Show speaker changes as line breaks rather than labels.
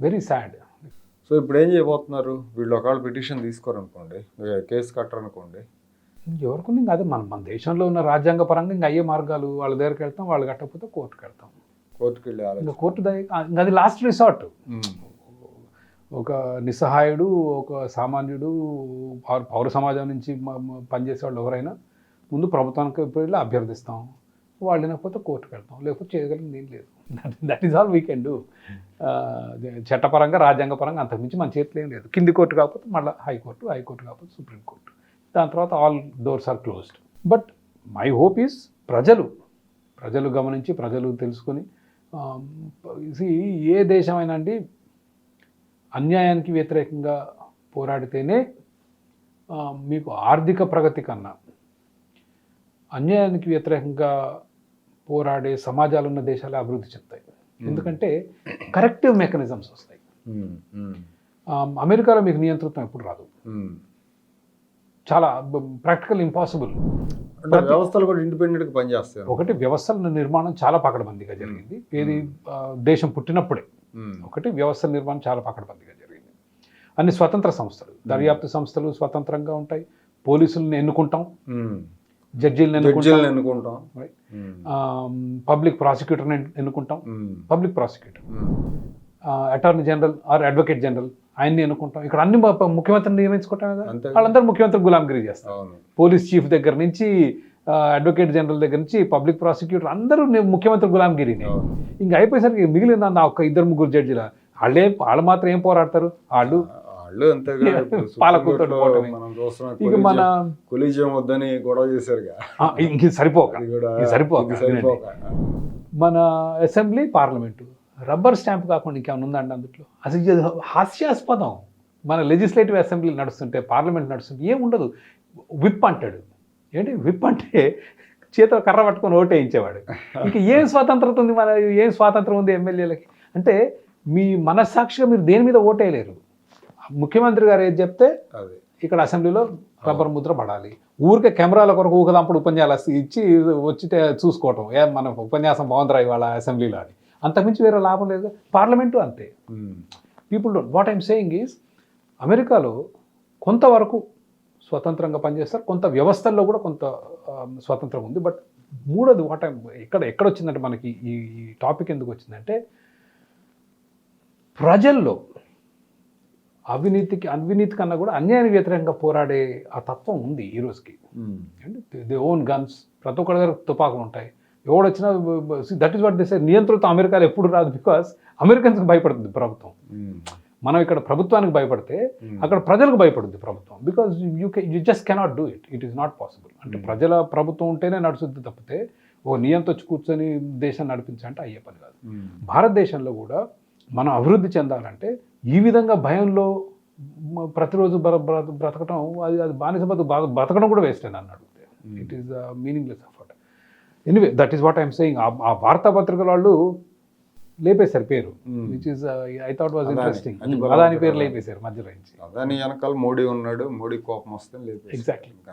Very sad.
So ఇప్పుడు ఏం చేయబోతున్నారు? వీళ్ళు ఒకవేళ పిటిషన్ తీసుకోరనుకోండి కేసు కట్టరనుకోండి.
ఎవరికి అదే మన మన దేశంలో ఉన్న రాజ్యాంగ పరంగా ఇంకా అయ్యే మార్గాలు వాళ్ళ దగ్గరికి వెళ్తాం వాళ్ళు కట్టకపోతే కోర్టుకి వెళ్తాం.
కోర్టుకి వెళ్ళి
ఇంకా కోర్టు ఇంకా అది లాస్ట్ రిసార్ట్. ఒక నిస్సహాయుడు ఒక సామాన్యుడు పౌర సమాజం నుంచి పనిచేసే వాళ్ళు ఎవరైనా ముందు ప్రభుత్వానికి వెళ్ళి అభ్యర్థిస్తాం. వాళ్ళు వినకపోతే కోర్టుకు వెళ్తాం. లేకపోతే చేయగలిగింది ఏం లేదు. That is all we can do చట్టపరంగా రాజ్యాంగపరంగా అంతకుమించి మన చేతిలో ఏం లేదు. కింది కోర్టు కాకపోతే మళ్ళీ హైకోర్టు హైకోర్టు కాకపోతే సుప్రీంకోర్టు దాని తర్వాత all doors are closed but my hope is ప్రజలు ప్రజలు గమనించి ప్రజలు తెలుసుకొని ఏ దేశమైనా అండి అన్యాయానికి వ్యతిరేకంగా పోరాడితేనే మీకు ఆర్థిక ప్రగతి కన్నా అన్యాయానికి వ్యతిరేకంగా పోరాడే సమాజాలు ఉన్న దేశాలు అభివృద్ధి చెందుతాయి. ఎందుకంటే కరెక్టివ్ మెకానిజమ్స్ వస్తాయి. అమెరికాలో మీకు నియంతృత్వం ఎప్పుడు రాదు. చాలా ప్రాక్టికల్ ఇంపాసిబుల్.
వ్యవస్థలు కూడా ఇండిపెండెంట్గా పనిచేస్తాయి.
ఒకటి వ్యవస్థల నిర్మాణం చాలా పకడ్బందీగా జరిగింది. ఏది దేశం పుట్టినప్పుడే. ఒకటి వ్యవస్థ నిర్మాణం చాలా పకడ్బందీగా జరిగింది. అన్ని స్వతంత్ర సంస్థలు దర్యాప్తు సంస్థలు స్వతంత్రంగా ఉంటాయి. పోలీసులను ఎన్నుకుంటాం. జడ్జీలను
జడ్జిలను ఎన్నుకుంటాం.
పబ్లిక్ ప్రాసిక్యూటర్ని ఎన్నుకుంటాం. Public prosecutor. Attorney general or advocate general ఆయన్ని ఎన్నుకుంటాం. ఇక్కడ అన్ని ముఖ్యమంత్రిని నియమించుకుంటాం కదా. వాళ్ళందరూ ముఖ్యమంత్రి గులాంగిరి చేస్తారు. పోలీస్ చీఫ్ దగ్గర నుంచి అడ్వకేట్ జనరల్ దగ్గర నుంచి పబ్లిక్ ప్రాసిక్యూటర్ అందరూ ముఖ్యమంత్రి గులాంగిరిని. ఇంకా అయిపోయేసరికి మిగిలిన నా ఒక ఇద్దరు ముగ్గురు జడ్జిల వాళ్ళే వాళ్ళు మాత్రం ఏం పోరాడతారు? వాళ్ళు
వాళ్ళు అంతేగా
పోవటమే.
మనం చూస్తున్నాం
మన
కొలీజియం వద్దని గొడవ చేశారుగా.
ఆ, ఇంక సరిపోక. సరిపోక
సరిపోక.
మన అసెంబ్లీ పార్లమెంటు రబ్బర్ స్టాంప్ కాకుండా ఇంకేమైనా ఉందండి అందులో అసలు హాస్యాస్పదం. మన లెజిస్లేటివ్ అసెంబ్లీ నడుస్తుంటే పార్లమెంట్ నడుస్తుంటే ఏం ఉండదు. విప్ అంటాడు. ఏంటి? విప్ అంటే చేతిలో కర్ర పట్టుకొని ఓటేయించేవాడు ఇంకా ఏం స్వాతంత్రత ఉంది మన ఏం స్వాతంత్రం ఉంది ఎమ్మెల్యేలకి? అంటే మీ మనస్సాక్షిగా మీరు దేని మీద ఓటేయలేరు ముఖ్యమంత్రి గారు ఏది చెప్తే
అది.
ఇక్కడ అసెంబ్లీలో రబ్బర్ ముద్ర పడాలి. ఊరికే కెమెరాల కొరకు ఊకదంపుడు ఉపన్యాసాలు ఇచ్చి వచ్చితే చూసుకోవటం. ఏ మన ఉపన్యాసం బాగుందిరా ఇవాళ అసెంబ్లీలో అని. అంతకుమించి వేరే లాభం లేదు. పార్లమెంటు అంతే. People don't what I'm saying is అమెరికాలో కొంతవరకు స్వతంత్రంగా పనిచేస్తారు. కొంత వ్యవస్థల్లో కూడా కొంత స్వతంత్రం ఉంది. బట్ మూడోది వాట్ ఐమ్ ఎక్కడ ఎక్కడ వచ్చిందంటే మనకి ఈ టాపిక్ ఎందుకు వచ్చిందంటే ప్రజల్లో అవినీతికి అవినీతి కన్నా కూడా అన్యాయానికి వ్యతిరేకంగా పోరాడే ఆ తత్వం ఉంది ఈ రోజుకి.
ఉమ్.
The own guns. ప్రతి ఒక్కరి దగ్గర తుపాకులు ఉంటాయి. ఎవడొచ్చినా దట్ ఈస్ వాట్ దిస్ నియంత్రిత అమెరికాలో ఎప్పుడు రాదు బికాస్ అమెరికన్స్కి భయపడుతుంది ప్రభుత్వం. మనం ఇక్కడ ప్రభుత్వానికి భయపడితే. అక్కడ ప్రజలకు భయపడుద్ది ప్రభుత్వం. Because you K you just cannot do it. It is not possible. అంటే ప్రజల ప్రభుత్వం ఉంటేనే నడుస్తుంది తప్పితే ఓ నియంతో వచ్చి కూర్చొని దేశం నడిపించాలంటే అయ్యే పని కాదు. భారతదేశంలో కూడా మనం అభివృద్ధి చెందాలంటే ఈ విధంగా భయంలో ప్రతిరోజు బ్ర బ్ర- బ్రతకడం అది అది బానిస బతు బ్రతకడం కూడా వేస్ట్ అని అడిగితే it is meaningless effort anyway that is what I'm saying ఆ వార్తాపత్రికల వాళ్ళు లేపేశారు పేరు. Which is I thought was. Interesting
అది
అదాని పేరు. లేపేశారు మధ్యలో నుంచి
అదాని వెనకాల మోడీ ఉన్నాడు మోడీ కోపం వస్తే
Exactly.
ఇంకా